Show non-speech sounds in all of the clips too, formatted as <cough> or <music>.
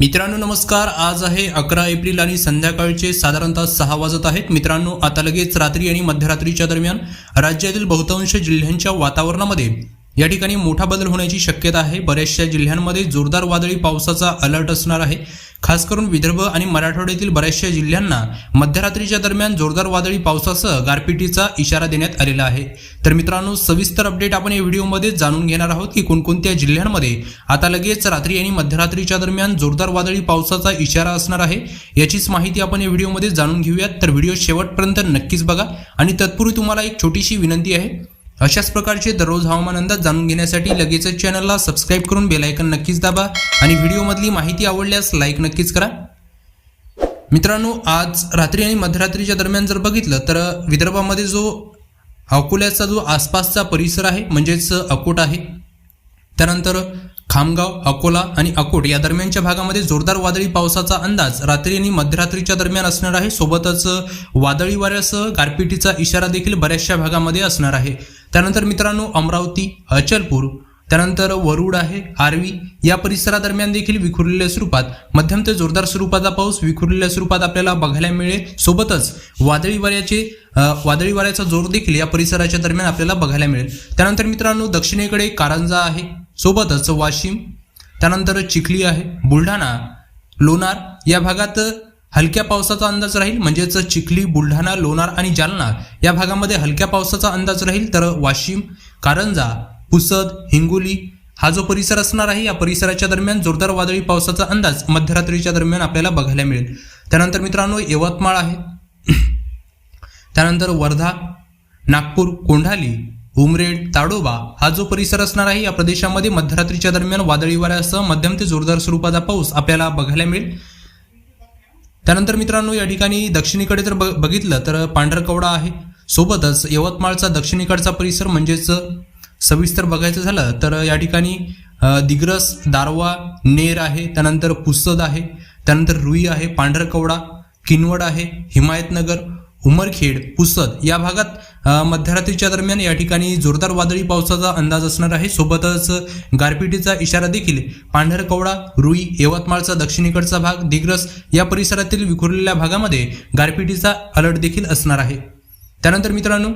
मित्रांनो नमस्कार. आज आहे अकरा एप्रिल आणि संध्याकाळचे साधारणतः सहा वाजत आहेत. मित्रांनो आता लगेच रात्री आणि मध्यरात्रीच्या दरम्यान राज्यातील बहुतांश जिल्ह्यांच्या वातावरणामध्ये या ठिकाणी मोठा बदल होण्याची शक्यता आहे. बऱ्याचशा जिल्ह्यांमध्ये जोरदार वादळी पावसाचा अलर्ट असणार आहे. खास करून विदर्भ आणि मराठवाड्यातील बऱ्याचशा जिल्ह्यांना मध्यरात्रीच्या दरम्यान जोरदार वादळी पावसासह गारपिटीचा इशारा देण्यात आलेला आहे. तर मित्रांनो सविस्तर अपडेट आपण या व्हिडिओमध्ये जाणून घेणार आहोत की कोणकोणत्या जिल्ह्यांमध्ये आता लगेच रात्री आणि मध्यरात्रीच्या दरम्यान जोरदार वादळी पावसाचा इशारा असणार आहे याचीच माहिती आपण या व्हिडिओमध्ये जाणून घेऊयात. तर व्हिडिओ शेवटपर्यंत नक्कीच बघा. आणि तत्पूर्वी तुम्हाला एक छोटीशी विनंती आहे अशाच प्रकारचे दररोज हवामान अंदाज जाणून घेण्यासाठी लगेचच चॅनलला सबस्क्राईब करून बेलायकन नक्कीच दाबा आणि व्हिडिओमधली माहिती आवडल्यास लाईक नक्कीच करा. मित्रांनो आज रात्री आणि मध्यरात्रीच्या दरम्यान जर बघितलं तर विदर्भामध्ये जो अकोल्याचा जो आसपासचा परिसर आहे म्हणजेच अकोट आहे त्यानंतर खामगाव अकोला आणि अकोट या दरम्यानच्या भागामध्ये जोरदार वादळी पावसाचा अंदाज रात्री आणि मध्यरात्रीच्या दरम्यान असणार आहे. सोबतच वादळी वाऱ्यासह गारपिटीचा इशारा देखील बऱ्याचशा भागामध्ये असणार आहे. त्यानंतर मित्रांनो अमरावती अचलपूर त्यानंतर वरुड आहे आर्वी या परिसरादरम्यान देखील विखुरलेल्या स्वरूपात मध्यम ते जोरदार स्वरूपाचा पाऊस विखुरलेल्या स्वरूपात आपल्याला बघायला मिळेल. सोबतच वादळी वाऱ्याचे वादळी वाऱ्याचा जोर देखील या परिसराच्या दरम्यान आपल्याला बघायला मिळेल. त्यानंतर मित्रांनो दक्षिणेकडे कारंजा आहे. सोबतच वाशिम त्यानंतर चिखली आहे बुलढाणा लोणार या भागात हलक्या पावसाचा अंदाज राहील म्हणजेच चिखली बुलढाणा लोणार आणि जालना या भागामध्ये हलक्या पावसाचा अंदाज राहील तर वाशिम कारंजा पुसद हिंगोली हा जो परिसर असणार आहे या परिसराच्या दरम्यान जोरदार वादळी पावसाचा अंदाज मध्यरात्रीच्या दरम्यान आपल्याला बघायला मिळेल. त्यानंतर मित्रांनो यवतमाळ आहे. <clears throat> त्यानंतर वर्धा नागपूर कोंढाली उमरेड ताडोबा हा जो परिसर असणार आहे या प्रदेशामध्ये मध्यरात्रीच्या दरम्यान वादळी वाऱ्यासह मध्यम ते जोरदार स्वरूपाचा पाऊस आपल्याला बघायला मिळेल. त्यानंतर मित्रांनो या ठिकाणी दक्षिणेकडे जर बघितलं तर पांढरकवडा आहे. सोबतच यवतमाळचा दक्षिणेकडचा परिसर म्हणजेच सविस्तर बघायचं झालं तर या ठिकाणी दिग्रस दारवा नेर आहे त्यानंतर पुसद आहे त्यानंतर रुई आहे पांढरकवडा किनवड आहे हिमायतनगर उमरखेड पुसद या भागात मध्यरात्रीच्या दरम्यान या ठिकाणी जोरदार वादळी पावसाचा अंदाज असणार आहे. सोबतच गारपिटीचा इशारा देखील पांढरकवडा रुई यवतमाळचा दक्षिणेकडचा भाग दिग्रस या परिसरातील विखुरलेल्या भागामध्ये गारपिटीचा अलर्ट देखील असणार आहे. त्यानंतर मित्रांनो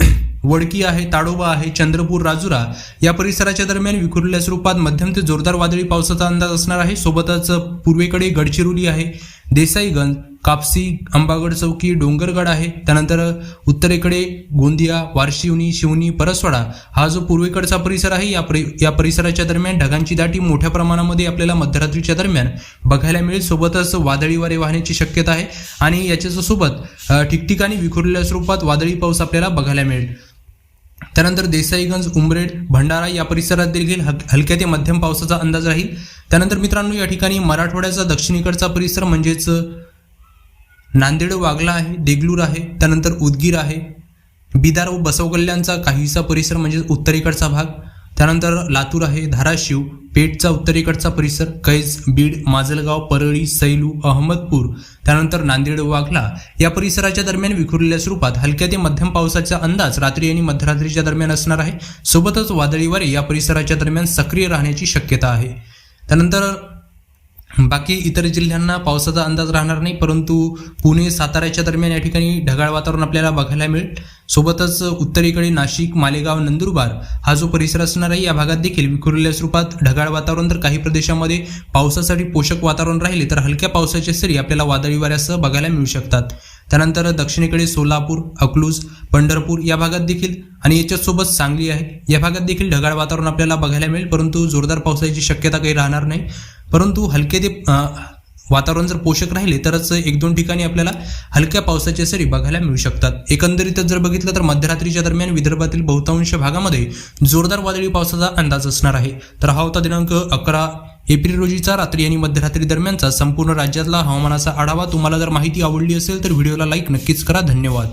<clears throat> वडकी आहे ताडोबा आहे चंद्रपूर राजुरा या परिसराच्या दरम्यान विखुरलेल्या स्वरूपात मध्यम ते जोरदार वादळी पावसाचा अंदाज असणार आहे. सोबतच पूर्वेकडे गडचिरोली आहे देसाईगंज कापसी अंबागड चौकी डोंगरगड आहे. त्यानंतर उत्तरेकडे गोंदिया वारशिवनी शिवनी परसवाडा हा जो पूर्वेकडचा परिसर आहे या परि या परिसराच्या दरम्यान ढगांची दाटी मोठ्या प्रमाणामध्ये आपल्याला मध्यरात्रीच्या दरम्यान बघायला मिळेल. सोबतच वादळी वारे वाहण्याची शक्यता आहे आणि याच्यासोबत ठिकठिकाणी विखुरलेल्या स्वरूपात वादळी पाऊस आपल्याला बघायला मिळेल. त्यानंतर देसाईगंज उमरेड भंडारा या परिसरात देखील हल- हलक्या ते मध्यम पावसाचा अंदाज राहील. त्यानंतर मित्रांनो या ठिकाणी मराठवाड्याचा दक्षिणेकडचा परिसर म्हणजेच नांदेड वागला आहे देगलूर आहे त्यानंतर उदगीर आहे. बिदार व बसवकल्याणचा काहीसा परिसर म्हणजे उत्तरेकडचा भाग त्यानंतर लातूर आहे धाराशिव पेठचा उत्तरेकडचा परिसर कैज बीड माजलगाव परळी सैलू अहमदपूर त्यानंतर नांदेड वाघला या परिसराच्या दरम्यान विखुरलेल्या स्वरूपात हलक्या ते मध्यम पावसाचा अंदाज रात्री आणि मध्यरात्रीच्या दरम्यान असणार आहे. सोबतच वादळी वारे या परिसराच्या दरम्यान सक्रिय राहण्याची शक्यता आहे. त्यानंतर बाकी इतर जिल्ह्यांना पावसाचा अंदाज राहणार नाही परंतु पुणे साताऱ्याच्या दरम्यान या ठिकाणी ढगाळ वातावरण आपल्याला बघायला मिळेल. सोबतच उत्तरेकडे नाशिक मालेगाव नंदुरबार हा जो परिसर असणार आहे या भागात देखील विखुरलेल्या स्वरूपात ढगाळ वातावरण. तर काही प्रदेशामध्ये पावसासाठी पोषक वातावरण राहिले तर हलक्या पावसाचे सरी आपल्याला वादळी वाऱ्यासह बघायला मिळू शकतात. त्यानंतर दक्षिणेकडे सोलापूर अकलूज पंढरपूर या भागात देखील आणि याच्यासोबत सांगली आहे. या भागात देखील ढगाळ वातावरण आपल्याला बघायला मिळेल परंतु जोरदार पावसाची शक्यता काही राहणार नाही. परंतु हलके ते वातावरण जर पोषक राहिले तरच एक दोन ठिकाणी आपल्याला हलक्या पावसाच्या सरी बघायला मिळू शकतात. एकंदरीतच जर बघितलं तर मध्यरात्रीच्या दरम्यान विदर्भातील बहुतांश भागामध्ये जोरदार वादळी पावसाचा अंदाज असणार आहे. तर हा होता दिनांक अकरा एप्रिल रोजीचा रात्री आणि मध्यरात्री दरम्यानचा संपूर्ण राज्यातला हवामानाचा आढावा तुम्हाला जर माहिती आवडली असेल तर व्हिडिओला लाईक नक्कीच करा. धन्यवाद.